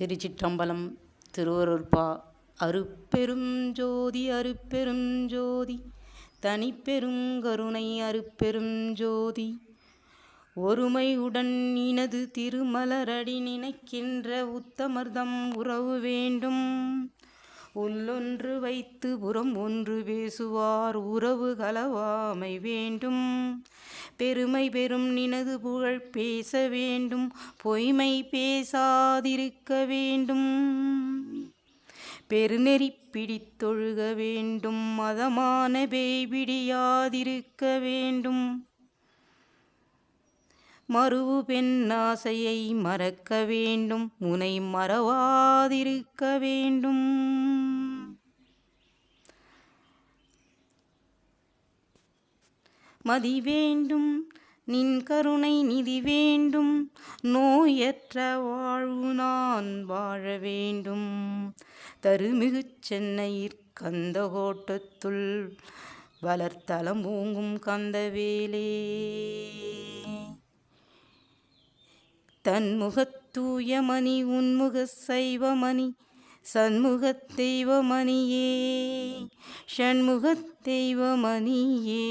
திருச்சிற்றம்பலம் திருவருட்பா அருப்பெருஞ்சோதி ஜோதி தனிப்பெருங்கருணை ஜோதி தனிப்பெரும் கருணை ஜோதி. ஒருமையுடன் இனது திருமலரடி நினைக்கின்ற உத்தமர்தம் உறவு வேண்டும். உள்ளொன்று வைத்து புறம் ஒன்று பேசுவார் உறவு கலவாமை வேண்டும். பெருமை பெறும் நினது புகழ் பேச வேண்டும். பொய்மை பேசாதிருக்க வேண்டும். பெருநெறி பிடித்தொழுக வேண்டும். மதமான பேய்பிடியாதிருக்க வேண்டும். மறுவு பெண்ணாசையை மறக்க வேண்டும். உனை மறவாதிருக்க வேண்டும். மதி வேண்டும். நின் கருணை நிதி வேண்டும். நோயற்ற வாழ்வு நான் வாழ வேண்டும். தருமிகு சென்னையிற் கந்த கோட்டத்துள் வளர்த்தலம் ஓங்கும் கந்தவேலே தன்முகத் தூயமணி உன்முக சைவமணி சண்முகத் தெய்வமணியே ஷண்முகத் தெய்வமணியே.